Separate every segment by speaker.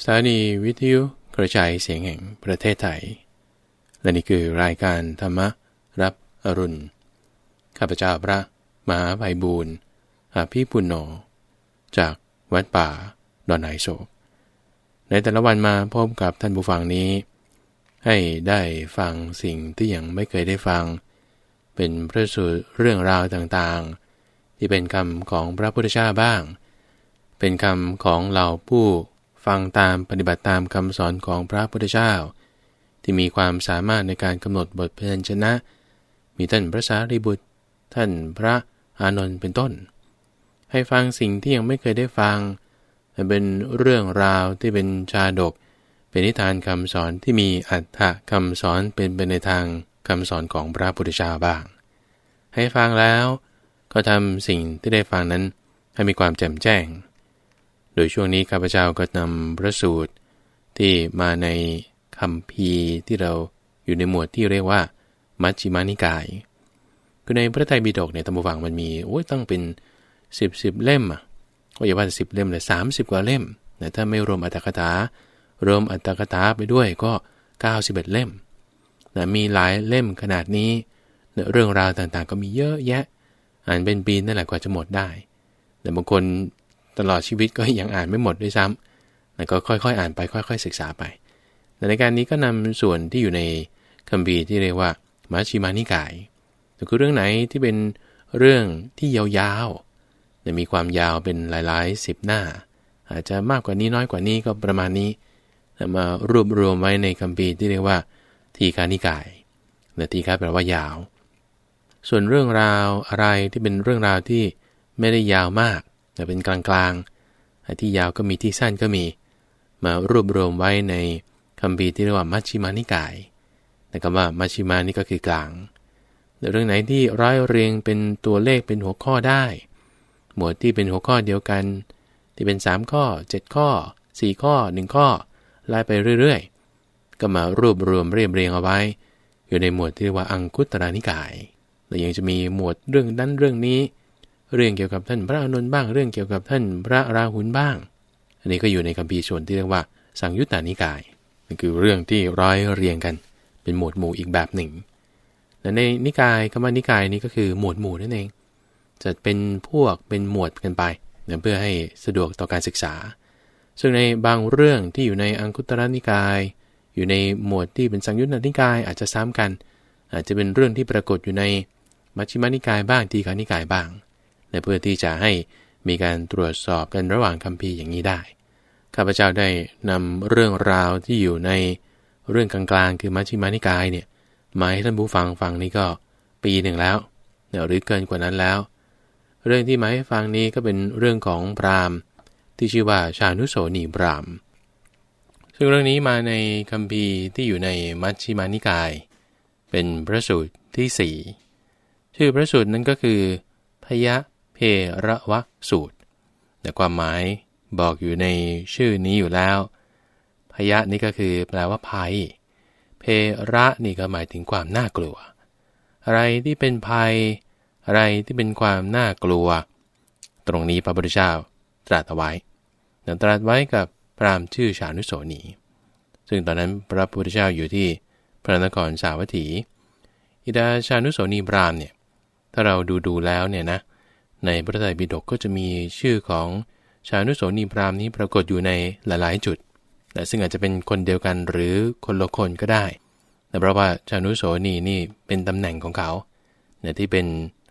Speaker 1: สถานีวิทยุกระจายเสียงแห่งประเทศไทย และนี่คือรายการธรรมรับอรุณ ข้าพเจ้าพระมหาไพบูรณ์อาภีปุณโญจากวัดป่าดอนไนโศก ในแต่ละวันมาพบกับท่านผู้ฟังนี้ ให้ได้ฟังสิ่งที่ยังไม่เคยได้ฟัง เป็นพระสูตรเรื่องราวต่างๆ ที่เป็นคำของพระพุทธเจ้าบ้าง เป็นคำของเหล่าผู้ ฟังตามปฏิบัติตามคำสอนของพระพุทธเจ้า ที่มีความสามารถในการกำหนดบทเพลงชนะ มีท่านพระสารีบุตร ท่านพระอานนท์เป็นต้น ให้ฟังสิ่งที่ยังไม่เคยได้ฟังเป็นเรื่องราวที่เป็นชาดก เป็นนิทานคำสอนที่มีอัตถะคำสอนเป็นไปในทางคำสอนของพระพุทธเจ้าบ้าง ให้ฟังแล้ว ก็ทำสิ่งที่ได้ฟังนั้นให้มีความแจ่มแจ้ง โดยช่วงนี้ข้าพเจ้าก็นำพระสูตรที่มาในคำพีที่เราอยู่ในหมวดที่เรียกว่า มัชฌิมานิกาย คือในพระไตรปิฎกเนี่ยตำบวังมันมีโอ้ยตั้งเป็นสิบสิบเล่มอะก็อย่าว่าสิบเล่มเลยสามสิบกว่าเล่มแต่ถ้าไม่รวมอัตถกถารวมอัตถกถาไปด้วยก็เก้าสิบเอ็ดเล่มนะมีหลายเล่มขนาดนี้เรื่องราวต่างๆ ก็มีเยอะแยะ อ่านเป็นปีนั่นแหละกว่าจะหมดได้ แต่บางคน ตลอดชีวิตก็ยังอ่านไม่หมดด้วยซ้ำแล้วก็ค่อยๆ อ่านไปค่อย ๆ ศึกษาไปในการนี้ก็นำส่วนที่อยู่ในคัมภีร์ที่เรียกว่ามาชิมานิกายคือเรื่องไหนที่เป็นเรื่องที่ยาวๆมีความยาวเป็นหลายๆสิบหน้า อาจจะมากกว่านี้น้อยกว่านี้ก็ประมาณนี้มารวบรวมไว้ในคัมภีร์ที่เรียกว่า ทีฆานิกายนะทีฆาแปลว่ายาว ส่วนเรื่องราวอะไรที่เป็นเรื่องราวที่ไม่ได้ยาวมาก แต่เป็นกลางๆที่ยาวก็มีที่สั้นก็มี มารวบรวมไว้ในคำพีที่เรียกว่ามัชชิมานิกายแต่คำว่ามัชชิมานี่ก็คือกลางเรื่องไหนที่ร้อยเรียงเป็นตัวเลขเป็นหัวข้อได้ หมวดที่เป็นหัวข้อเดียวกัน ที่เป็น 3 ข้อ 7 ข้อ 4 ข้อ 1 ข้อไล่ไปเรื่อยๆ ก็มารวบรวมเรียบเรียงเอาไว้ อยู่ในหมวดที่เรียกว่าอังคุตรานิกายแล้วยังจะมีหมวดเรื่องนั้นเรื่องนี้ เรื่องเกี่ยวกับท่านพระอนุนบ้าง เรื่องเกี่ยวกับท่านพระราหุลบ้าง อันนี้ก็อยู่ในคัมภีร์ส่วนที่เรียกว่า สังยุตตานิกายนั่นคือเรื่องที่ร้อยเรียงกันเป็นหมวดหมู่อีกแบบหนึ่งและในนิกายคำว่านิกายนี้ก็คือหมวดหมู่นั่นเองจะเป็นพวกเป็นหมวดกันไปเพื่อให้สะดวกต่อการศึกษา ซึ่งในบางเรื่องที่อยู่ในอังคุตรนิกาย อยู่ในหมวดที่เป็นสังยุตตานิกายอาจจะซ้ำกัน อาจจะเป็นเรื่องที่ปรากฏอยู่ในมัชฌิมานิกายบ้างทีฆานิกายบ้าง เพื่อที่จะให้มีการตรวจสอบกันระหว่างคัมภีร์อย่างนี้ได้ ข้าพเจ้าได้นำเรื่องราวที่อยู่ในเรื่องกลางๆ คือมัชฌิมานิกายเนี่ยมาให้ท่านผู้ฟังฟังนี้ก็ปีหนึ่งแล้วหรือเกินกว่านั้นแล้ว เรื่องที่มาให้ฟังนี้ก็เป็นเรื่องของพราหมณ์ ที่ชื่อว่าชานุโสนีพราหมณ์ ซึ่งเรื่องนี้มาในคัมภีร์ที่อยู่ในมัชฌิมานิกาย เป็นพระสูตรที่สี่ชื่อพระสูตรนั้นก็คือพยะ ระวะสูตร แต่ความหมายบอกอยู่ในชื่อนี้อยู่แล้ว พยะนี่ก็คือแปลว่าภัย เพระนี่ก็หมายถึงความน่ากลัว อะไรที่เป็นภัย อะไรที่เป็นความน่ากลัว ตรงนี้พระพุทธเจ้าตรัสเอาไว้ตรัสไว้กับพรามชื่อชานุโสนี ซึ่งตอนนั้นพระพุทธเจ้าอยู่ที่พระนครสาวัตถี อิดาชานุโสนีพรามเนี่ย ถ้าเราดูดูแล้วเนี่ยนะ ในพระไตรปิฎกก็จะมีชื่อของชานุโสนีพราหมณ์นี้ปรากฏอยู่ในหลายๆ จุดแต่ซึ่งอาจจะเป็นคนเดียวกันหรือคนละคนก็ได้ แต่เพราะว่าชานุโสนีนี่เป็นตำแหน่งของเขาเนี่ยที่เป็น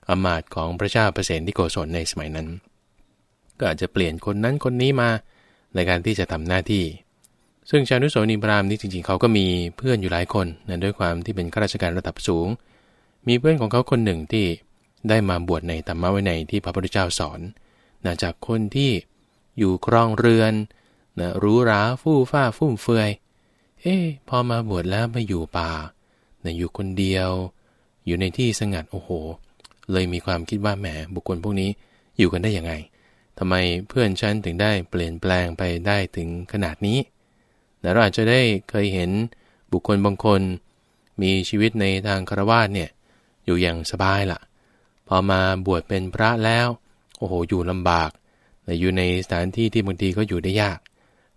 Speaker 1: อมาตของพระเจ้าเปรตที่โกศลในสมัยนั้น ก็อาจจะเปลี่ยนคนนั้นคนนี้มาในการที่จะทำหน้าที่ ซึ่งชานุโสนีพราหมณ์นี้จริงๆ เขาก็มีเพื่อนอยู่หลายคนนะด้วยความที่เป็นข้าราชการระดับสูง มีเพื่อนของเขาคนหนึ่งที่ ได้มาบวชในธรรมะวินัยที่พระพุทธเจ้าสอนนะจากคนที่อยู่ครองเรือนนะรู้ราฟู่ฟ้าฟุ่มเฟือย เอ๊พอมาบวชแล้วมาอยู่ป่านะอยู่คนเดียว อยู่ในที่สงัดโอ้โห เลยมีความคิดว่าแหมบุคคลพวกนี้อยู่กันได้ยังไงทำไมเพื่อนฉันถึงได้เปลี่ยนแปลงไปได้ถึงขนาดนี้แต่เราอาจจะได้เคยเห็นบุคคลบางคน มีชีวิตในทางคารวะเนี่ยอยู่อย่างสบายละ่ะ พอมาบวชเป็นพระแล้ว โอ้โหอยู่ลำบากแต่อยู่ในสถานที่ที่บางทีก็อยู่ได้ยาก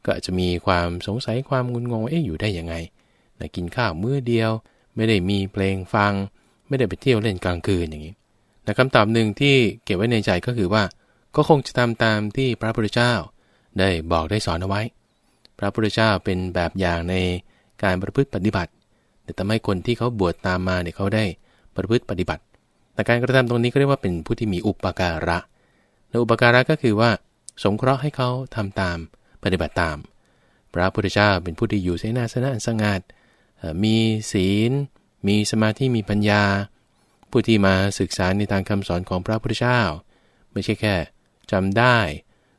Speaker 1: ก็จะมีความสงสัยความงุนงงเอ๊ะอยู่ได้ยังไงนะกินข้าวมื้อเดียว ไม่ได้มีเพลงฟัง ไม่ได้ไปเที่ยวเล่นกลางคืนอย่างนี้นะคำตอบหนึ่งที่เก็บไว้ในใจก็คือว่า ก็คงจะทำตามที่พระพุทธเจ้า ได้บอกได้สอนเอาไว้ พระพุทธเจ้าเป็นแบบอย่างในการประพฤติปฏิบัติแต่ทำให้คนที่เขาบวชตามมาเนี่ยเขาได้ประพฤติปฏิบัติ แต่การกระทำตรงนี้ก็เรียกว่าเป็นผู้ที่มีอุปการะและอุปการะก็คือว่า สงเคราะห์ให้เขาทำตามปฏิบัติตาม พระพุทธเจ้าเป็นผู้ที่อยู่เสนาสนะอันสงัดมีศีล มีสมาธิมีปัญญา ผู้ที่มาศึกษาในทางคำสอนของพระพุทธเจ้า ไม่ใช่แค่จำได้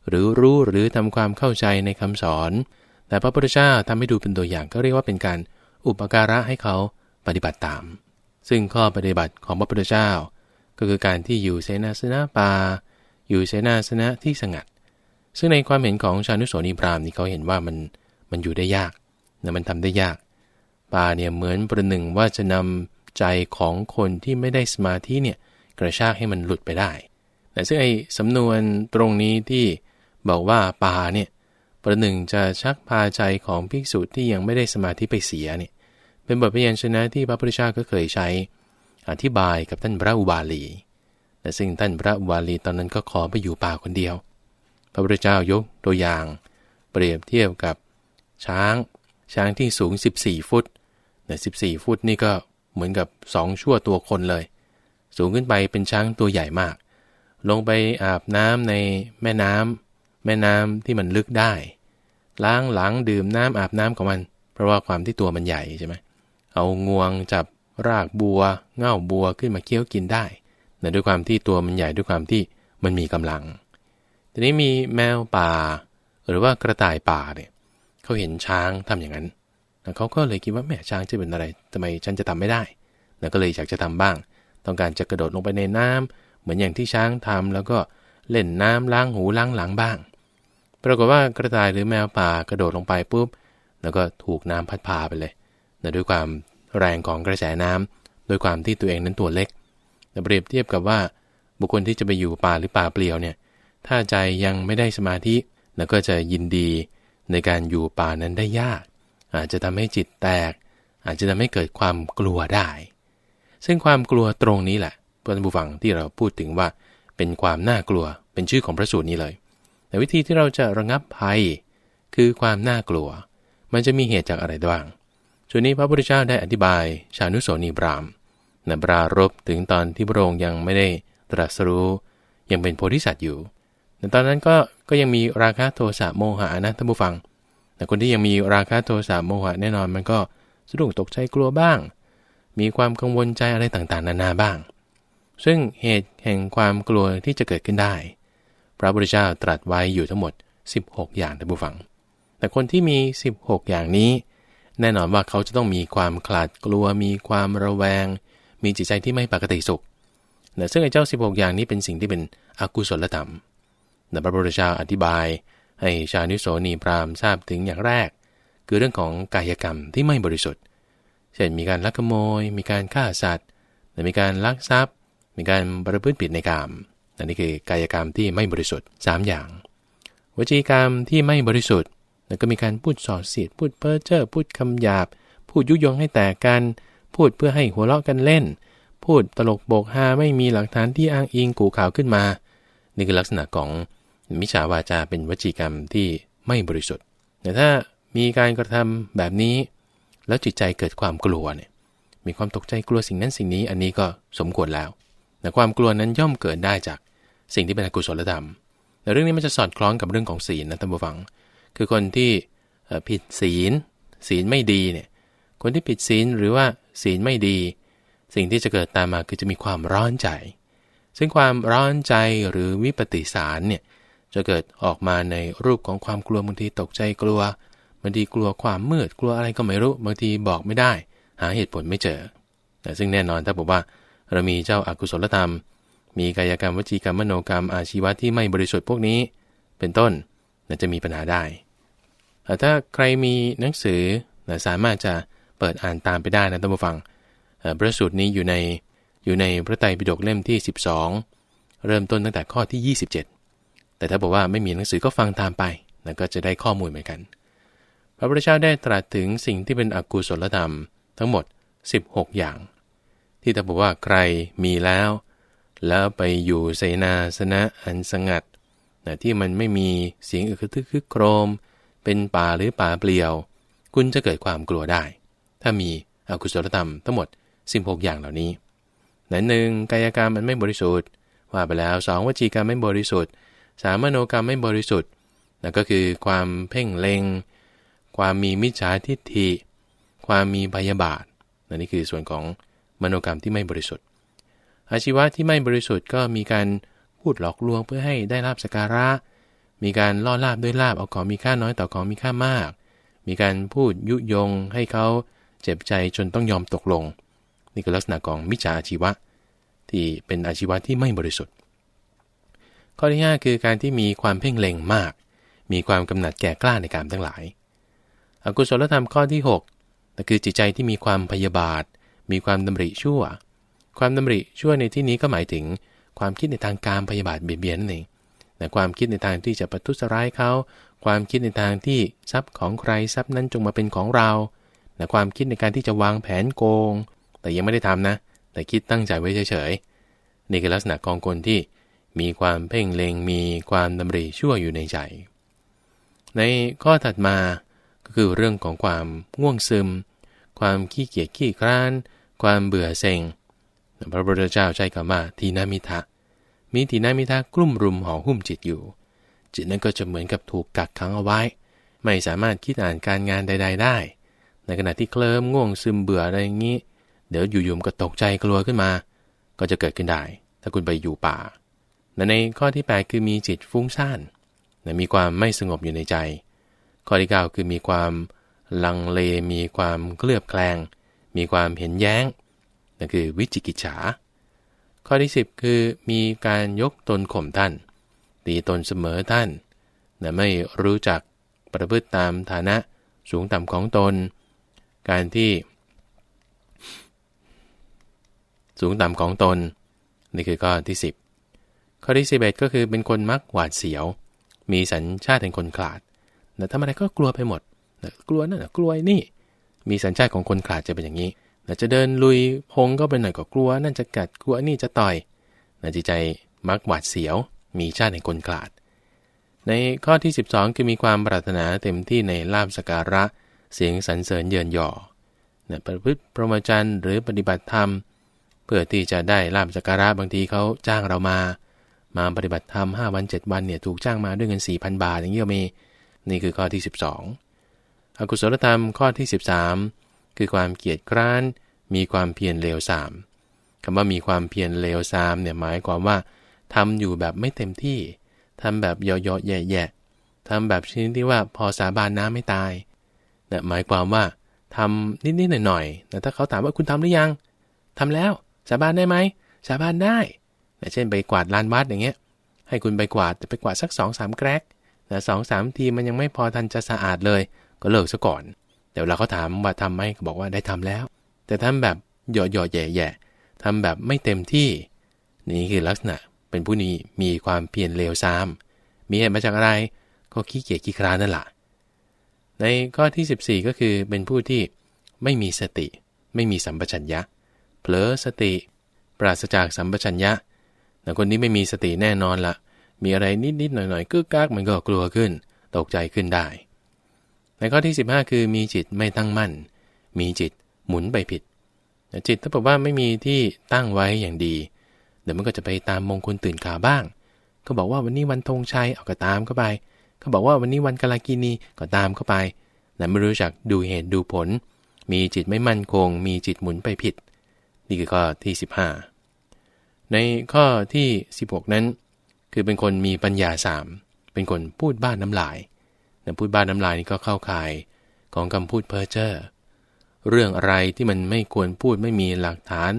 Speaker 1: หรือรู้หรือทำความเข้าใจในคำสอน แต่พระพุทธเจ้าทำให้ดูเป็นตัวอย่างก็เรียกว่าเป็นการอุปการะให้เขาปฏิบัติตาม ซึ่งข้อปฏิบัติของพระพุทธเจ้า ก็คือการที่อยู่เสนาสนะป่าอยู่เสนาสนะที่สงัด ซึ่งในความเห็นของชานุโสนีพรามนี่เขาเห็นว่ามันมันอยู่ได้ยากนะมันทำได้ยากป่าเนี่ยเหมือนประหนึ่งว่าจะนำใจของคนที่ไม่ได้สมาธิเนี่ยกระชากให้มันหลุดไปได้แต่ซึ่งไอ้สำนวนตรงนี้ที่บอกว่าป่าเนี่ยประหนึ่งจะชักพาใจของภิกษุที่ยังไม่ได้สมาธิไปเสียเนี่ย เป็นบทพยัญชนะที่พระพุทธเจ้าก็เคยใช้ อธิบายกับท่านพระอุบาลีแต่ซึ่งท่านพระอุบาลีตอนนั้นก็ขอไปอยู่ป่าคนเดียว พระพุทธเจ้ายกตัวอย่าง เปรียบเทียบกับช้าง ช้างที่สูง 14 ฟุตแต่14 ฟุตนี่ก็เหมือนกับ2ชั่วตัวคนเลย สูงขึ้นไปเป็นช้างตัวใหญ่มาก ลงไปอาบน้ำในแม่น้ำแม่น้ำที่มันลึกได้ ล้างหลังดื่มน้ำอาบน้ำของมัน เพราะว่าความที่ตัวมันใหญ่ใช่ไหม เอางวงจับรากบัวเง่าบัวขึ้นมาเคี้ยวกินได้แต่ด้วยความที่ตัวมันใหญ่ด้วยความที่มันมีกำลัง ทีนี้มีแมวป่า หรือว่ากระต่ายป่าเนี่ยเขาเห็นช้างทำอย่างนั้นเขาก็เลยคิดว่าแม่ช้างจะเป็นอะไรทำไมฉันจะทำไม่ได้แล้วก็เลยอยากจะทำบ้าง ต้องการจะกระโดดลงไปในน้ำเหมือนอย่างที่ช้างทำแล้วก็เล่นน้ำล้างหูล้างหลังบ้าง ปรากฏว่ากระต่ายหรือแมวป่ากระโดดลงไปปุ๊บ แล้วก็ถูกน้ำพัดพาไปเลย นะด้วยความแรงของกระแสน้ำโดยความที่ตัวเองนั้นตัวเล็ก แต่เปรียบเทียบกับว่า บุคคลที่จะไปอยู่ป่าหรือป่าเปลี่ยวเนี่ย ถ้าใจยังไม่ได้สมาธิ แล้วก็จะยินดีในการอยู่ป่านั้นได้ยาก อาจจะทำให้จิตแตก อาจจะทำให้เกิดความกลัวได้ ซึ่งความกลัวตรงนี้แหละเพื่อนผู้ฟังที่เราพูดถึงว่าเป็นความน่ากลัว เป็นชื่อของพระสูตรนี้เลย แต่วิธีที่เราจะระงับภัย คือความน่ากลัว มันจะมีเหตุจากอะไรบ้าง ส่วนนี้พระพุทธเจ้าได้อธิบายชานุโสนีบรามนะปรารบถึงตอนที่พระองค์ยังไม่ได้ตรัสรู้ ยังเป็นโพธิสัตว์อยู่แต่ตอนนั้นก็ก็ยังมีราคะโทสะโมหะนะท่านผู้ฟัง แต่คนที่ยังมีราคะโทสะโมหะแน่นอนมันก็สะดุ้งตกใจกลัวบ้าง มีความกังวลใจอะไรต่างๆ นานาบ้าง ซึ่งเหตุแห่งความกลัวที่จะเกิดขึ้นได้ พระพุทธเจ้าตรัสไว้อยู่ทั้งหมด 16 อย่างท่านผู้ฟัง แต่คนที่มี 16 อย่างนี้ แน่นอนว่าเขาจะต้องมีความขลาดกลัว มีความระแวง มีจิตใจที่ไม่ปกติสุขนะซึ่งไอ้เจ้า 16 อย่างนี้เป็นสิ่งที่เป็นอกุศลธรรมนะพระพุทธเจ้าอธิบาย ให้ชานิโสนีพรามทราบถึงอย่างแรก คือเรื่องของกายกรรมที่ไม่บริสุทธิ์ เช่นมีการลักขโมย มีการฆ่าสัตว์มีการลักทรัพย์ มีการประพฤติผิดในกรรมนนี่คือกายกรรมที่ไม่บริสุทธิ์ 3 อย่าง วจีกรรมที่ไม่บริสุทธิ์ แล้วก็มีการพูดส่อเสียดพูดเพ้อเจ้อพูดคำหยาบ พูดยุยงให้แตกกัน พูดเพื่อให้หัวเราะกันเล่น พูดตลกโบกฮาไม่มีหลักฐานที่อ้างอิงกูข่าวขึ้นมา นี่คือลักษณะของมิจฉาวาจาเป็นวจีกรรมที่ไม่บริสุทธิ์ แต่ถ้ามีการกระทำแบบนี้ แล้วจิตใจเกิดความกลัวเนี่ยมีความตกใจกลัวสิ่งนั้นสิ่งนี้อันนี้ก็สมควรแล้วแต่ความกลัวนั้นย่อมเกิดได้จากสิ่งที่เป็นอกุศลธรรมแต่เรื่องนี้มันจะสอดคล้องกับเรื่องของศีลนะท่านผู้ฟัง คือคนที่ผิดศีล ศีลไม่ดีเนี่ยคนที่ผิดศีลหรือว่าศีลไม่ดี สิ่งที่จะเกิดตามมาคือจะมีความร้อนใจ ซึ่งความร้อนใจหรือวิปติสารเนี่ยจะเกิดออกมาในรูปของความกลัวบางทีตกใจกลัวบางทีกลัวความมืดกลัวอะไรก็ไม่รู้บางทีบอกไม่ได้ หาเหตุผลไม่เจอแต่ซึ่งแน่นอนถ้าบอกว่าเรามีเจ้าอากุศลธรรม มีกายกรรมวจีกรรมมโนกรรมอาชีวะที่ไม่บริสุทธิ์พวกนี้ เป็นต้นจะมีปัญหาได้ ถ้าใครมีหนังสือสามารถจะเปิดอ่านตามไปได้นะท่านผู้ฟังพระสูตรนี้อยู่ในอยู่ในพระไตรปิฎกเล่มที่ 12 เริ่มต้นตั้งแต่ข้อที่ 27 แต่ถ้าบอกว่าไม่มีหนังสือก็ฟังตามไปก็จะได้ข้อมูลเหมือนกัน พระพุทธเจ้าได้ตรัสถึงสิ่งที่เป็นอกุศลธรรมทั้งหมด 16 อย่าง ที่ถ้าบอกว่าใครมีแล้ว แล้วไปอยู่เสนาสนะอันสงัดนะที่มันไม่มีเสียงอึกทึกคึกโครม เป็นป่าหรือป่าเปลี่ยว คุณจะเกิดความกลัวได้ ถ้ามีอกุศลธรรมทั้งหมด 16 อย่างเหล่านี้นั้นหนึ่งกายกรรมมันไม่บริสุทธิ์ ว่าไปแล้วสองวจีกรรมไม่บริสุทธิ์สามมโนกรรมไม่บริสุทธิ์นั่นก็คือความเพ่งเล็ง ความมีมิจฉาทิฏฐิ ความมีพยาบาทนั่นนี่คือส่วนของมโนกรรมที่ไม่บริสุทธิ์ อาชีวะที่ไม่บริสุทธิ์ก็มีการพูดหลอกลวงเพื่อให้ได้ลาบสการะ มีการล่อลาบด้วยลาบเอาของมีค่าน้อยต่อของมีค่ามาก มีการพูดยุยงให้เขาเจ็บใจจนต้องยอมตกลง นี่คือลักษณะของมิจฉาอาชีวะ ที่เป็นอาชีวะที่ไม่บริสุทธิ์ ข้อที่ 5 คือการที่มีความเพ่งเล็งมาก มีความกำหนัดแก่กล้าในการทั้งหลาย อกุศลธรรมข้อที่6นั่นคือจิตใจที่มีความพยาบาท มีความดำริชั่ว ความดำริชั่วในที่นี้ก็หมายถึงความคิดในทางการพยาบาทเบียดเบียนนั่นเอง แต่ความคิดในทางที่จะประทุษร้ายเขา ความคิดในทางที่ทรัพย์ของใครทรัพย์นั้นจงมาเป็นของเราแต่ความคิดในการที่จะวางแผนโกง แต่ยังไม่ได้ทำนะ แต่คิดตั้งใจไว้เฉยๆ นี่คือลักษณะกองคนที่มีความเพ่งเลงมีความดำริชั่วอยู่ในใจ ในข้อถัดมาก็คือเรื่องของความง่วงซึม ความขี้เกียจขี้คร้าน ความเบื่อเซ็ง พระพุทธเจ้าใช้คำว่าทีนามิทะ มีทีนามิทะกลุ่มรุมห่อหุ้มจิตอยู่ จิตนั้นก็จะเหมือนกับถูกกักขังเอาไว้ ไม่สามารถคิดอ่านการงานใด ๆ ได้ ในขณะที่เคลิ้มง่วงซึมเบื่ออะไรอย่างนี้ เดี๋ยวอยู่ๆก็ตกใจกลัวขึ้นมา ก็จะเกิดขึ้นได้ ถ้าคุณไปอยู่ป่าในข้อที่ 8 คือมีจิตฟุ้งซ่านมีความไม่สงบอยู่ในใจ ข้อที่ 9 คือมีความลังเล มีความเคลือบแคลง มีความเห็นแย้งนั่นคือวิจิกิจฉา ข้อที่ 10 คือมีการยกตนข่มท่าน ตีตนเสมอท่านแต่ไม่รู้จักประพฤติตามฐานะสูงต่ำของตน การที่ สูงต่ำของตน นี่คือข้อที่ 10 ข้อที่11ก็คือเป็นคนมักหวาดเสียว มีสัญชาติเป็นคนขลาดแต่ทำอะไรก็กลัวไปหมดกลัวนั่นกลัวนี่ มีสัญชาติของคนขลาดจะเป็นอย่างนี้ แต่จะเดินลุยพงก็เป็นหน่อยก็กลัว นั่นจะกัดกลัวนี่จะต่อยนะจิตใจมักหวาดเสียว มีชาติในคนขลาด ในข้อที่ 12 คือมีความปรารถนาเต็มที่ในลาบสการะ เสียงสรรเสริญเยินหยอนะประพฤติพรหมจรรย์หรือปฏิบัติธรรม เพื่อที่จะได้ลาบสกการะบางทีเขาจ้างเรามา มาปฏิบัติธรรม5วัน 7 วันเนี่ยถูกจ้างมาด้วยเงิน 4,000 บาทอย่างเงี้ยมีนี่คือข้อที่ 12 อกุศลธรรมข้อที่ 13 คือความเกียจคร้าน มีความเพียรเลวสามคำว่ามีความเพียรเลวสามเนี่ยหมายความว่าทำอยู่แบบไม่เต็มที่ทำแบบเยาะๆแย่ๆทำแบบชนิดที่ว่าพอสาบานน้ำไม่ตายนะหมายความว่าทำนิดๆหน่อยๆแต่ถ้าเขาถามว่าคุณทำหรือยังทำแล้วสาบานได้ไหมสาบานได้นะเช่นไปกวาดลานวัดอย่างเงี้ย ให้คุณไปกวาดแต่ไปกวาดสัก2อสามแกรกแต่สองสามทีมันยังไม่พอทันจะสะอาดเลย ก็เลิกซะก่อน เดี๋ยวเราเขาถามว่าทำไหมก็บอกว่าได้ทำแล้ว แต่ทำแบบหยอหย่อแย่แย่ทำแบบไม่เต็มที่ นี่คือลักษณะเป็นผู้นี้มีความเพียรเลวซ้ำมีเหตุมาจากอะไร ก็ขี้เกียจขี้คร้านนั่นแหละในข้อที่ 14 ก็คือเป็นผู้ที่ไม่มีสติ ไม่มีสัมปชัญญะเผลอสติ ปราศจากสัมปชัญญะแต่คนนี้ไม่มีสติแน่นอนละมีอะไรนิดๆหน่อยๆกึกกักมันก็กลัวขึ้น ตกใจขึ้นได้ ในข้อที่ 15 คือมีจิตไม่ตั้งมั่น มีจิตหมุนไปผิด จิตถ้าบอกว่าไม่มีที่ตั้งไว้อย่างดี เดี๋ยวมันก็จะไปตามมงคลตื่นข่าวบ้าง ก็บอกว่าวันนี้วันธงชัยเอาก็ตามเข้าไปเขาบอกว่าวันนี้วันกาลากินีก็ตามเข้าไปแต่ไม่รู้จักดูเหตุดูผล มีจิตไม่มั่นคง มีจิตหมุนไปผิด นี่คือข้อที่ 15 ในข้อที่ 16 นั้น คือเป็นคนมีปัญญาสามเป็นคนพูดบ้านน้ำลาย พูดบ้านน้ำลายนี่ก็เข้าข่ายของคำพูดเพ้อเจ้อเรื่องอะไรที่มันไม่ควรพูดไม่มีหลักฐาน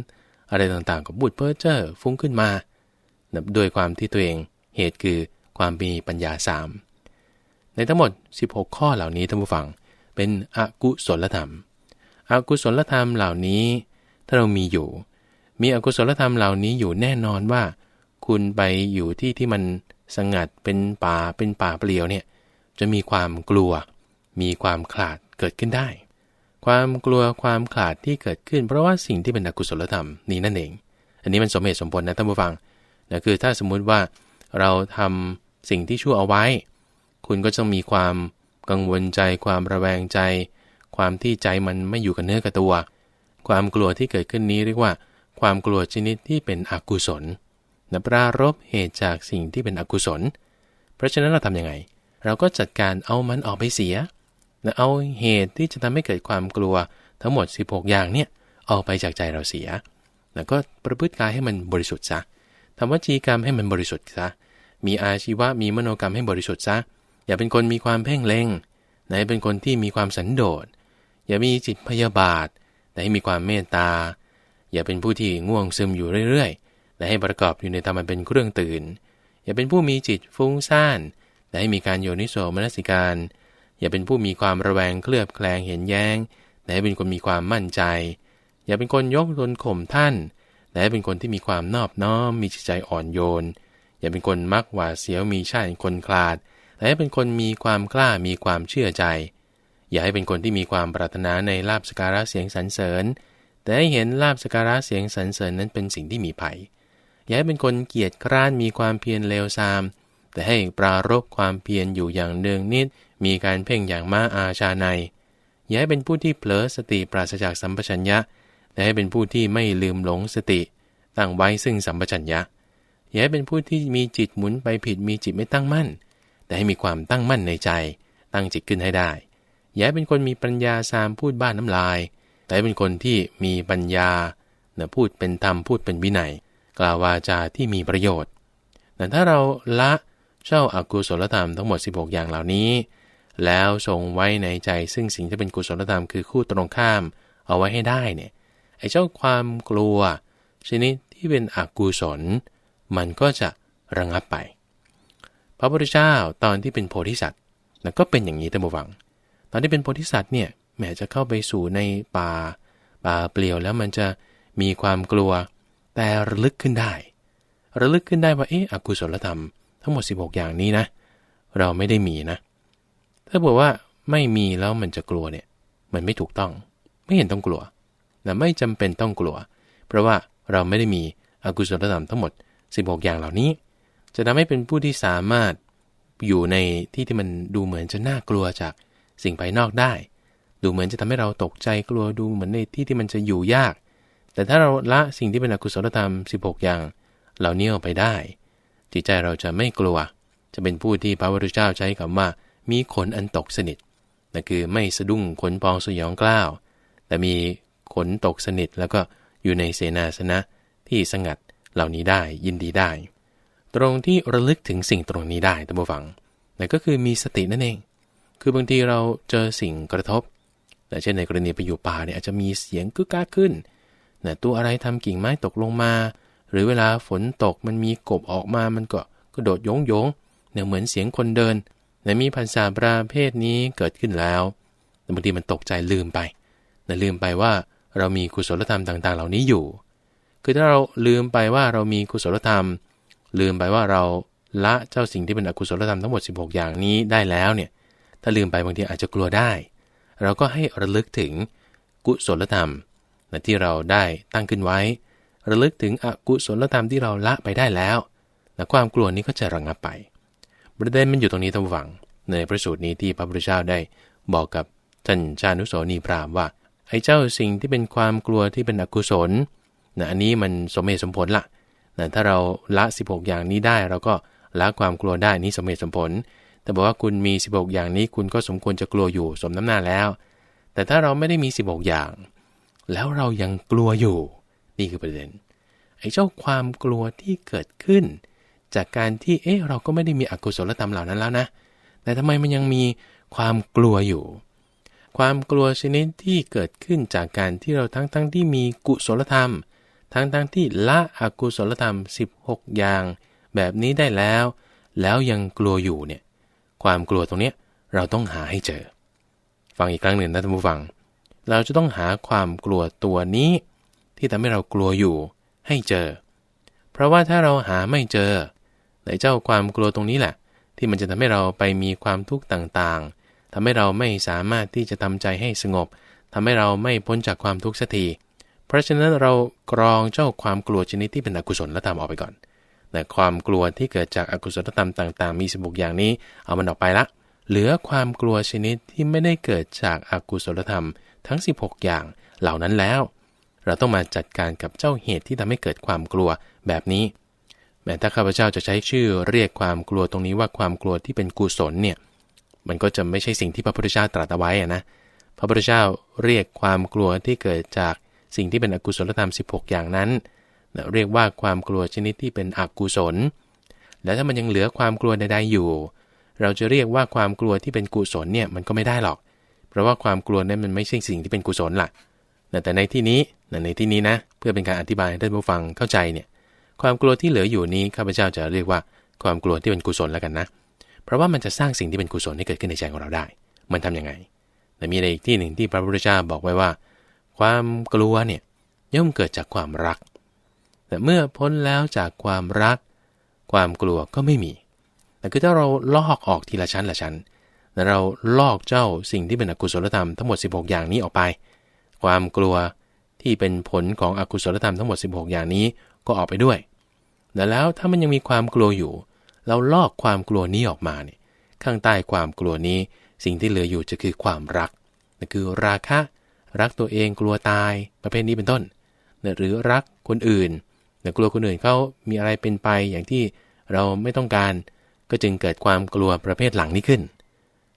Speaker 1: อะไรต่างๆ ก็พูดเพ้อเจ้อฟุ้งขึ้นมาด้วยความที่ตัวเองเหตุคือความมีปัญญาสามในทั้งหมด 16 ข้อเหล่านี้ท่านผู้ฟังเป็นอกุศลธรรมอกุศลธรรมเหล่านี้ ถ้าเรามีอยู่ มีอกุศลธรรมเหล่านี้อยู่แน่นอนว่า คุณไปอยู่ที่ที่มันสงัดเป็นป่าเป็นป่าเปลี่ยวเนี่ย จะมีความกลัว มีความขลาดเกิดขึ้นได้ ความกลัวความขลาดที่เกิดขึ้น เพราะว่าสิ่งที่เป็นอกุศลธรรมนี้นั่นเอง อันนี้มันสมเหตุสมผลนะท่านผู้ฟังนะคือถ้าสมมุติว่าเราทำสิ่งที่ชั่วเอาไว้ คุณก็จะมีความกังวลใจ ความระแวงใจ ความที่ใจมันไม่อยู่กับเนื้อกับตัว ความกลัวที่เกิดขึ้นนี้เรียกว่า ความกลัวชนิดที่เป็นอกุศลนะปรารบเหตุจากสิ่งที่เป็นอกุศล เพราะฉะนั้นเราทํำยังไง เราก็จัดการเอามันออกไปเสียนะเอาเหตุที่จะทำให้เกิดความกลัวทั้งหมด 16 อย่างเนี่ยออกไปจากใจเราเสีย แล้วก็ประพฤติกายให้มันบริสุทธิ์ซะทำวจีกรรมให้มันบริสุทธิ์ซะ มีอาชีวะมีมโนกรรมให้บริสุทธิ์ซะ อย่าเป็นคนมีความเพ่งเล็งไหนเป็นคนที่มีความสันโดษ อย่ามีจิตพยาบาท แต่ให้มีความเมตตา อย่าเป็นผู้ที่ง่วงซึมอยู่เรื่อยๆแต่ให้ประกอบอยู่ในธรรมเป็นเครื่องตื่น อย่าเป็นผู้มีจิตฟุ้งซ่าน แต่ให้มีการโยนิโสมนสิการ อย่าเป็นผู้มีความระแวงเคลือบแคลงเห็นแย้ง แต่ให้เป็นคนมีความมั่นใจ อย่าเป็นคนยกตนข่มท่าน แต่ให้เป็นคนที่มีความนอบน้อม มีจิตใจอ่อนโยน อย่าเป็นคนมักหวาดเสียวมีชาติคนคลาด แต่ให้เป็นคนมีความกล้ามีความเชื่อใจ อย่าให้เป็นคนที่มีความปรารถนาในลาบสการะเสียงสรรเสริญ แต่ให้เห็นลาบสการะเสียงสรรเสริญนั้นเป็นสิ่งที่มีภัยอย่าให้เป็นคนเกียจคร้านมีความเพียรเลวทราม แต่ให้ปรารบความเพียรอยู่อย่างเนืองนิด มีการเพ่งอย่างมาอาชาใน อย่าให้เป็นผู้ที่เผลอสติปราศจากสัมปชัญญะ แต่ให้เป็นผู้ที่ไม่ลืมหลงสติ ตั้งไว้ซึ่งสัมปชัญญะ อย่าให้เป็นผู้ที่มีจิตหมุนไปผิดมีจิตไม่ตั้งมั่น แต่ให้มีความตั้งมั่นในใจ ตั้งจิตขึ้นให้ได้ อย่าให้เป็นคนมีปัญญาสามพูดบ้านน้ำลาย แต่ให้เป็นคนที่มีปัญญาเนะพูดเป็นธรรมพูดเป็นวินัย กล่าววาจาที่มีประโยชน์แต่ถ้าเราละ เจ้าอากุศลธรรมทั้งหมด 16 อย่างเหล่านี้ แล้วทรงไว้ในใจซึ่งสิ่งที่เป็นกุศลธรรมคือคู่ตรงข้ามเอาไว้ให้ได้เนี่ยไอ้เจ้าความกลัว ชนิดที่เป็นอกุศล มันก็จะระงับไป พระพุทธเจ้าตอนที่เป็นโพธิสัตว์นะก็เป็นอย่างนี้ตั้งบวัง ตอนที่เป็นโพธิสัตว์เนี่ยแม้จะเข้าไปสู่ในป่าป่าเปลี่ยวแล้วมันจะมีความกลัว แต่ระลึกขึ้นได้ ระลึกขึ้นได้ว่าเอ๊ะอกุศลธรรม ทั้งหมด 16 อย่างนี้นะ เราไม่ได้มีนะ ถ้าบอกว่าไม่มีแล้วมันจะกลัวเนี่ย มันไม่ถูกต้อง ไม่เห็นต้องกลัวแต่ไม่จำเป็นต้องกลัว เพราะว่าเราไม่ได้มีอกุศลธรรมทั้งหมด 16 อย่างเหล่านี้ จะทำให้เป็นผู้ที่สามารถอยู่ในที่ที่มันดูเหมือนจะน่ากลัวจากสิ่งภายนอกได้ ดูเหมือนจะทำให้เราตกใจกลัวดูเหมือนในที่ที่มันจะอยู่ยาก แต่ถ้าเราละสิ่งที่เป็นอกุศลธรรม 16 อย่าง เหล่านี้ออกไปได้ จิตใจเราจะไม่กลัว จะเป็นผู้ที่พระพุทธเจ้าใช้คำว่า มีขนอันตกสนิทนั่นคือไม่สะดุ้งขนปองสยองกล้าว แต่มีขนตกสนิทแล้วก็อยู่ในเสนาสนะที่สงัดเหล่านี้ได้ยินดีได้ ตรงที่ระลึกถึงสิ่งตรงนี้ได้ท่านผู้ฟังนั่นก็คือมีสตินั่นเอง คือบางทีเราเจอสิ่งกระทบแต่เช่นในกรณีไปอยู่ป่าเนี่ยอาจจะมีเสียงกึกก้าขึ้นนะตัวอะไรทำกิ่งไม้ตกลงมา หรือเวลาฝนตกมันมีกบออกมามันก็กระโดดโยงโยงเนี่ยเหมือนเสียงคนเดินแต่มีภาษาประเภทนี้เกิดขึ้นแล้วแต่บางทีมันตกใจลืมไปนะลืมไปว่าเรามีกุศลธรรมต่าง ๆ เหล่านี้อยู่ คือถ้าเราลืมไปว่าเรามีกุศลธรรม ลืมไปว่าเราละเจ้าสิ่งที่เป็นอกุศลธรรมทั้งหมด 16 อย่างนี้ได้แล้วเนี่ย ถ้าลืมไปบางทีอาจจะกลัวได้ เราก็ให้ระลึกถึงกุศลธรรมนะที่เราได้ตั้งขึ้นไว้ ระลึกถึงอกุศลธรรมที่เราละไปได้แล้ว และความกลัวนี้ก็จะระงงับไป ประเด็นมันอยู่ตรงนี้ทั้งฝัง ในพระสูตรนี้ที่พระพุทธเจ้าได้บอกกับท่านชานุโสนีพรามว่า ไอ้เจ้าสิ่งที่เป็นความกลัวที่เป็นอกุศลนะอันนี้มันสมเหตุสมผลละนะถ้าเราละ 16 อย่างนี้ได้ เราก็ละความกลัวได้นี่สมเหตุสมผล แต่บอกว่าคุณมี 16 อย่างนี้คุณก็สมควรจะกลัวอยู่สมน้ำหน้าแล้ว แต่ถ้าเราไม่ได้มี 16 อย่าง แล้วเรายังกลัวอยู่ นี่คือประเด็นไอ้เจ้าความกลัวที่เกิดขึ้น จากการที่เอ๊ะเราก็ไม่ได้มีอกุศลธรรมเหล่านั้นแล้วนะ แต่ทำไมมันยังมีความกลัวอยู่ ความกลัวชนิดที่เกิดขึ้นจากการที่เราทั้งทั้งที่มีกุศลธรรม ทั้งทั้งที่ละอกุศลธรรม 16 อย่าง แบบนี้ได้แล้ว แล้วยังกลัวอยู่เนี่ยความกลัวตรงเนี้ยเราต้องหาให้เจอ ฟังอีกครั้งหนึ่งนะท่านผู้ฟัง เราจะต้องหาความกลัวตัวนี้ ที่ทำให้เรากลัวอยู่ให้เจอ เพราะว่าถ้าเราหาไม่เจอในเจ้าความกลัวตรงนี้แหละ ที่มันจะทำให้เราไปมีความทุกข์ต่างๆทำให้เราไม่สามารถที่จะทำใจให้สงบทำให้เราไม่พ้นจากความทุกข์สักทีเพราะฉะนั้นเรากรองเจ้าความกลัวชนิดที่เป็นอกุศลและทำออกไปก่อนแต่ความกลัวที่เกิดจากอากุศลธรรมต่าง ๆ มีสิบุกอย่างนี้ เอามันออกไปละ เหลือความกลัวชนิดที่ไม่ได้เกิดจากอากุศลธรรมทั้ง 16 อย่างเหล่านั้นแล้ว เราต้องมาจัดการกับเจ้าเหตุที่ทำให้เกิดความกลัวแบบนี้ แม้ถ้าข้าพเจ้าจะใช้ชื่อเรียกความกลัวตรงนี้ว่าความกลัวที่เป็นกุศลเนี่ย มันก็จะไม่ใช่สิ่งที่พระพุทธเจ้าตรัสเอาไว้อะนะ พระพุทธเจ้าเรียกความกลัวที่เกิดจากสิ่งที่เป็นอกุศลธรรม 16 อย่างนั้น เรียกว่าความกลัวชนิดที่เป็นอกุศล และถ้ามันยังเหลือความกลัวใดๆอยู่ เราจะเรียกว่าความกลัวที่เป็นกุศลเนี่ยมันก็ไม่ได้หรอก เพราะว่าความกลัวนั้นมันไม่ใช่สิ่งที่เป็นกุศลล่ะ แต่ในที่นี้ในที่นี้นะ เพื่อเป็นการอธิบายให้ท่านผู้ฟังเข้าใจเนี่ย ความกลัวที่เหลืออยู่นี้ข้าพเจ้าจะเรียกว่าความกลัวที่เป็นกุศลแล้วกันนะ เพราะว่ามันจะสร้างสิ่งที่เป็นกุศลให้เกิดขึ้นในใจของเราได้ มันทํำยังไง แต่มีอะไรอีกที่หนึ่งที่พระพุทธเจ้าบอกไว้ว่า ความกลัวเนี่ยย่อมเกิดจากความรัก แต่เมื่อพ้นแล้วจากความรัก ความกลัวก็ไม่มี แต่คือถ้าเราลอกออกทีละชั้นละชั้นแต่เราลอกเจ้าสิ่งที่เป็นอกุศลธรรมทั้งหมด 16 อย่างนี้ออกไป ความกลัวที่เป็นผลของอกุศลธรรมทั้งหมด 16 อย่างนี้ก็ออกไปด้วยแต่แล้วถ้ามันยังมีความกลัวอยู่ เราลอกความกลัวนี้ออกมาเนี่ยข้างใต้ความกลัวนี้สิ่งที่เหลืออยู่จะคือความรักนั่นคือราคะรักตัวเองกลัวตายประเภทนี้เป็นต้นหรือรักคนอื่นแต่กลัวคนอื่นเขามีอะไรเป็นไปอย่างที่เราไม่ต้องการ ก็จึงเกิดความกลัวประเภทหลังนี้ขึ้น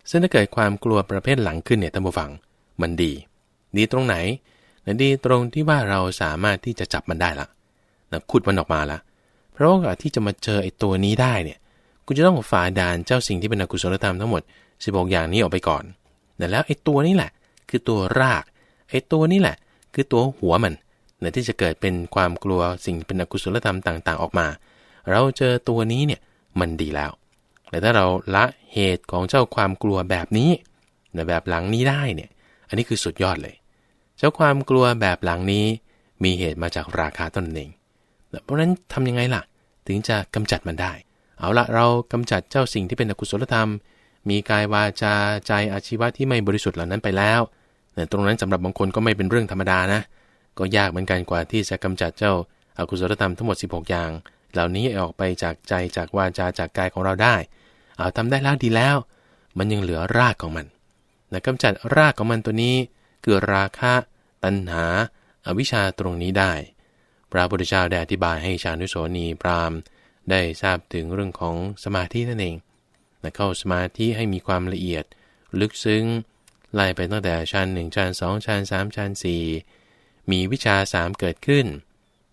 Speaker 1: ซึ่งถ้าเกิดความกลัวประเภทหลังขึ้นเนี่ยท่านผู้ฟัง มันดี ดีตรงไหนนะดีตรงที่ว่าเราสามารถที่จะจับมันได้ละนะขุดมันออกมาละเพราะว่าที่จะมาเจอไอ้ตัวนี้ได้เนี่ยคุณจะต้องฝ่าด่านเจ้าสิ่งที่เป็นอกุศลธรรมทั้งหมด 16 อย่างนี้ออกไปก่อนแต่แล้วไอ้ตัวนี้แหละ คือตัวรากไอ้ตัวนี้แหละ คือตัวหัวมันนที่จะเกิดเป็นความกลัวสิ่งเป็นอกุศลธรรมต่าง ๆ ออกมา เราเจอตัวนี้เนี่ยมันดีแล้วแต่ถ้าเราละเหตุของเจ้าความกลัวแบบนี้ในแบบหลังนี้ได้เนี่ย อันนี้คือสุดยอดเลย เจ้าความกลัวแบบหลังนี้มีเหตุมาจากราคาต้นเองเพราะฉะนั้นทํำยังไงล่ะ ถึงจะกำจัดมันได้ เอาละเรากำจัดเจ้าสิ่งที่เป็นอกุศลธรรม มีกายวาจาใจอาชีวะที่ไม่บริสุทธิ์เหล่านั้นไปแล้วแต่ตรงนั้นสำหรับบางคนก็ไม่เป็นเรื่องธรรมดานะ ก็ยากเหมือนกันกว่าที่จะกำจัดเจ้าอากุศลธรรมทั้งหมด 16 อย่าง เหล่านี้ออกไปจากใจจากวาจาจากกายของเราได้ เอาทำได้แล้วดีแล้ว มันยังเหลือรากของมันนะกำจัดรากของมันตัวนี้คือราคะ ตัณหาอาวิชชาตรงนี้ได้ พระพุทธเจ้าได้อธิบายให้ชานุโสนีพราหมณ์ ได้ทราบถึงเรื่องของสมาธินั่นเองนะเข้าสมาธิให้มีความละเอียด ลึกซึ้งไล่ไปตั้งแต่ชั้นหนึ่งชั้นสองชั้นสามชั้นสี่มีวิชาสามเกิดขึ้น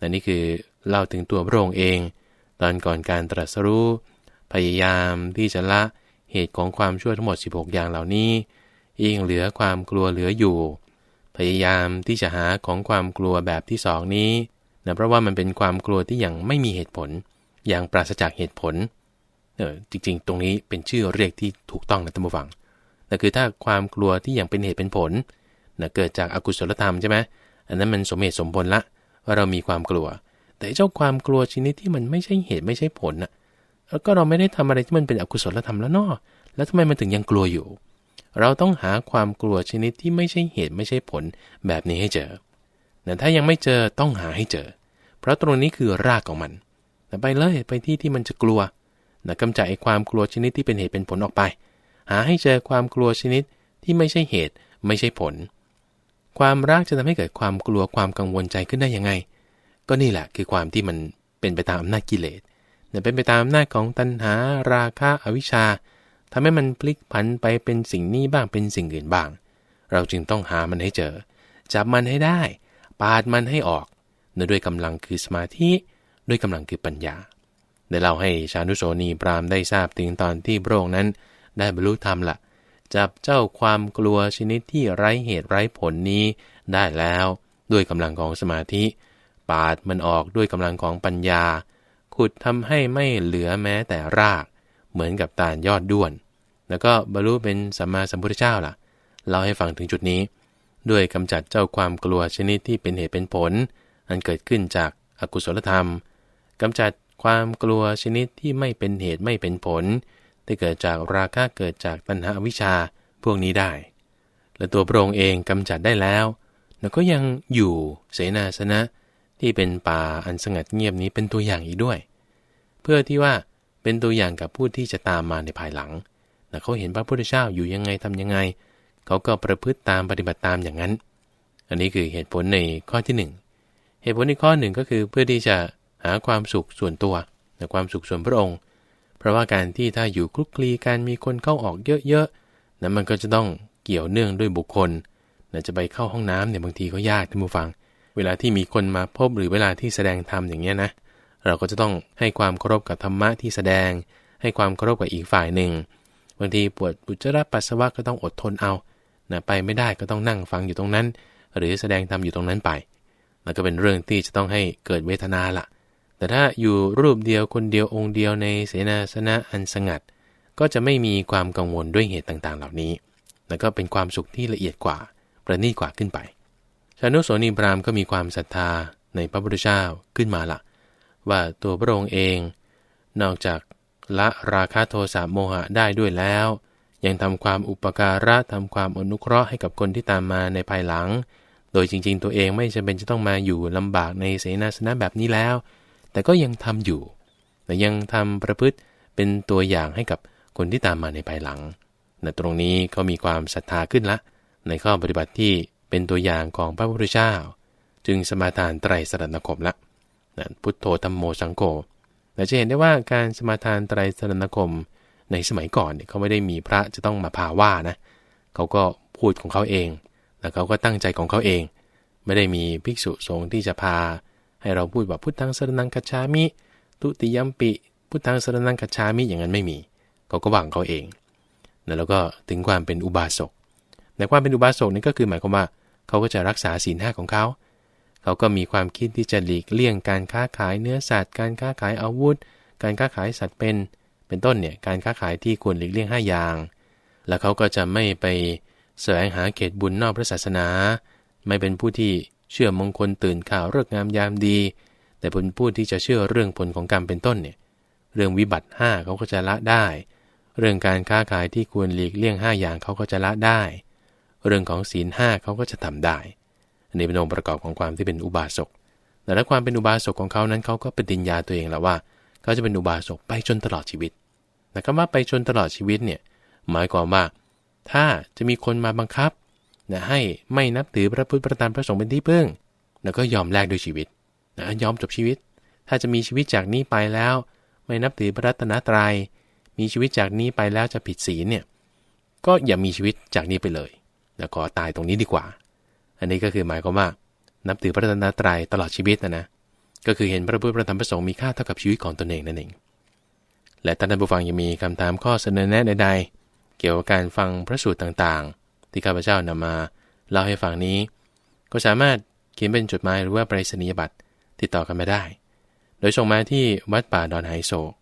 Speaker 1: นนี่คือเล่าถึงตัวพระองค์เอง ตอนก่อนการตรัสรู้ พยายามที่จะละเหตุของความชั่วทั้งหมด 16 อย่างเหล่านี้ยิ่งเหลือความกลัวเหลืออยู่ พยายามที่จะหาของความกลัวแบบที่สองนี้นะเพราะว่ามันเป็นความกลัวที่ยังไม่มีเหตุผล อย่างปราศจากเหตุผลเออจริง ๆ ตรงนี้เป็นชื่อเรียกที่ถูกต้องนะท่านผู้ฟังนั่นคือถ้าความกลัวที่ยังเป็นเหตุเป็นผลนะเกิดจากอากุศลธรรมใช่ไหมอันนั้นมันสมเหตุสมผลละว่าเรามีความกลัว แต่เจ้าความกลัวชนิดที่มันไม่ใช่เหตุไม่ใช่ผลน่ะแล้วก็เราไม่ได้ทำอะไรที่มันเป็นอกุศลธรรมแล้วนอแล้วทำไมมันถึงยังกลัวอยู่ เราต้องหาความกลัวชนิดที่ไม่ใช่เหตุไม่ใช่ผลแบบนี้ให้เจอแต่ถ้ายังไม่เจอต้องหาให้เจอ เพราะตรงนี้คือรากของมันแต่ไปเลยไปที่ที่มันจะกลัวนะกำจัดไอ้ความกลัวชนิดที่เป็นเหตุเป็นผลออกไป หาให้เจอความกลัวชนิดที่ไม่ใช่เหตุไม่ใช่ผล ความรักจะทำให้เกิดความกลัวความกังวลใจขึ้นได้ยังไง ก็นี่แหละคือความที่มันเป็นไปตามอำนาจกิเลสเป็นไปตามอำนาจของตัณหาราคะอวิชชา ทำให้มันพลิกผันไปเป็นสิ่งนี้บ้างเป็นสิ่งอื่นบ้าง เราจึงต้องหามันให้เจอ จับมันให้ได้ ปาดมันให้ออกด้วยกำลังคือสมาธิด้วยกำลังคือปัญญา ได้เล่าให้ชานุโสนีปรามได้ทราบถึงตอนที่พระองค์นั้น ได้บรรลุธรรมละจับเจ้าความกลัวชนิดที่ไร้เหตุไร้ผลนี้ได้แล้วด้วยกำลังของสมาธิ ปาดมันออกด้วยกำลังของปัญญา ขุดทำให้ไม่เหลือแม้แต่ราก เหมือนกับตาลยอดด้วน แล้วก็บรรลุเป็นสัมมาสัมพุทธเจ้าล่ะเล่าให้ฟังถึงจุดนี้ ด้วยกำจัดเจ้าความกลัวชนิดที่เป็นเหตุเป็นผล อันเกิดขึ้นจากอากุศลธรรมกำจัดความกลัวชนิดที่ไม่เป็นเหตุไม่เป็นผลที่เกิดจากราคะเกิดจากตัณหาวิชาพวกนี้ได้ และตัวพระองค์เองกำจัดได้แล้วแล้วก็ยังอยู่เสนาสนะที่เป็นป่าอันสงัดเงียบนี้เป็นตัวอย่างอีกด้วย เพื่อที่ว่า เป็นตัวอย่างกับผู้ที่จะตามมาในภายหลังนะเขาเห็นพระพุทธเจ้าอยู่ยังไงทํำยังไง เขาก็ประพฤติตามปฏิบัติตามอย่างนั้น อันนี้คือเหตุผลในข้อที่ 1 เหตุผลในข้อหนึ่งก็คือเพื่อที่จะหาความสุขส่วนตัวในความสุขส่วนพระองค์ เพราะว่าการที่ถ้าอยู่คลุกคลีการมีคนเข้าออกเยอะๆนั้นมันก็จะต้องเกี่ยวเนื่องด้วยบุคคลนะจะไปเข้าห้องน้ำเนี่ยบางทีก็ยากท่านผู้ฟัง เวลาที่มีคนมาพบหรือเวลาที่แสดงธรรมอย่างเงี้ยนะ เราก็จะต้องให้ความเคารพกับธรรมะที่แสดง ให้ความเคารพกับอีกฝ่ายหนึ่งบางทีปวดปุจจาระปัสสาวะก็ต้องอดทนเอานะไปไม่ได้ก็ต้องนั่งฟังอยู่ตรงนั้น หรือแสดงธรรมอยู่ตรงนั้นไป แล้วก็เป็นเรื่องที่จะต้องให้เกิดเวทนาละแต่ถ้าอยู่รูปเดียวคนเดียวองค์เดียวในเสนาสนะอันสงัด ก็จะไม่มีความกังวลด้วยเหตุต่างๆ เหล่านี้ แล้วก็เป็นความสุขที่ละเอียดกว่า ประณีตกว่าขึ้นไป ชานุโสนีพรามก็มีความศรัทธาในพระพุทธเจ้าขึ้นมาละ ว่าตัวพระองค์เอง นอกจากละราคะโทสะโมหะได้ด้วยแล้ว ยังทำความอุปการะทำความอนุเคราะห์ให้กับคนที่ตามมาในภายหลัง โดยจริง ๆ ตัวเองไม่จำเป็นจะต้องมาอยู่ลำบากในเสนาสนะแบบนี้แล้ว แต่ก็ยังทำอยู่ แต่ยังทำประพฤติเป็นตัวอย่างให้กับคนที่ตามมาในภายหลังนตรงนี้เขามีความศรัทธาขึ้นละ ในข้อปฏิบัติที่เป็นตัวอย่างของพระพุทธเจ้า จึงสมาทานไตรสรณคมละ พุทโธธรรมโมสังโฆแต่จะเห็นได้ว่าการสมาทานไตรสรณคมในสมัยก่อนเนี่ยเขาไม่ได้มีพระจะต้องมาพาว่านะเขาก็พูดของเขาเองแล้วเขาก็ตั้งใจของเขาเอง ไม่ได้มีภิกษุสงฆ์ที่จะพา ให้เราพูดว่าพุทธังสรนังกัจฉามิตุติยัมปิพุทธังสรนังกัจฉามิอย่างนั้นไม่มี เขาก็วางเขาเองแล้วก็ถึงความเป็นอุบาสกในความเป็นอุบาสกนี่ก็คือหมายความว่าเขาก็จะรักษาศีลห้าของเขา เขาก็มีความคิดที่จะหลีกเลี่ยงการค้าขายเนื้อสัตว์ การค้าขายอาวุธ การค้าขายสัตว์เป็น เป็นต้นเนี่ยการค้าขายที่ควรหลีกเลี่ยง 5 อย่าง แล้วเขาก็จะไม่ไปแสวงหาเขตบุญนอกพระศาสนา ไม่เป็นผู้ที่เชื่อมงคลตื่นข่าวเลิกงามยามดี แต่เป็นผู้ที่จะเชื่อเรื่องผลของกรรมเป็นต้นเนี่ยเรื่องวิบัติ 5 เขาก็จะละได้ เรื่องการค้าขายที่ควรหลีกเลี่ยง 5 อย่างเขาก็จะละได้ เรื่องของศีลห้าเขาก็จะทำได้ อันนี้เป็นองค์ประกอบของความที่เป็นอุบาสกแต่ถ้าความเป็นอุบาสกของเขานั้นเขาก็ปฏิญญาตัวเองแล้วว่าเขาจะเป็นอุบาสกไปจนตลอดชีวิต แต่คำว่าไปจนตลอดชีวิตเนี่ยหมายความว่า ถ้าจะมีคนมาบังคับนะให้ไม่นับถือพระพุทธประธานพระสงฆ์เป็นที่พึ่ง แล้วก็ยอมแลกด้วยชีวิตนะยอมจบชีวิต ถ้าจะมีชีวิตจากนี้ไปแล้ว ไม่นับถือพระรัตนตรยัย มีชีวิตจากนี้ไปแล้วจะผิดศีลเนี่ยก็อย่ามีชีวิตจากนี้ไปเลย แล้วก็ตายตรงนี้ดีกว่า อันนี้ก็คือหมายความว่า นับถือพระรัตนตรัยตลอดชีวิตนะนะ ก็คือเห็นพระพุทธพระธรรมพระสงฆ์มีค่าเท่ากับชีวิตของตนเองนั่นเอง และท่านผู้ฟังยังมีคำถามข้อเสนอแนะใดๆ เกี่ยวกับการฟังพระสูตรต่างๆ ที่ข้าพเจ้านำมาเล่าให้ฟังนี้ ก็สามารถเขียนเป็นจดหมายหรือว่าไปรษณียบัตรติดต่อกันมาได้ โดยส่งมาที่วัดป่าดอนไฮโศก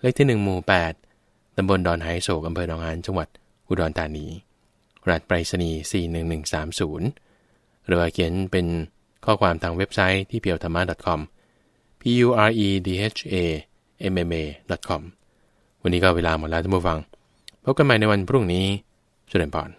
Speaker 1: เลขที่ 1 หมู่ 8ตำบลดอนไฮโศกอำเภอหนองหานจังหวัดอุดรธานีรหัสไปรษณีย์41130 หรือว่าเขียนเป็นข้อความทางเว็บไซต์ที่เพียวธรรมะ .com p u r e d h a m m a com วันนี้ก็เวลาหมดแล้วท่านผู้ฟัง พบกันใหม่ในวันพรุ่งนี้สุเด่นปอน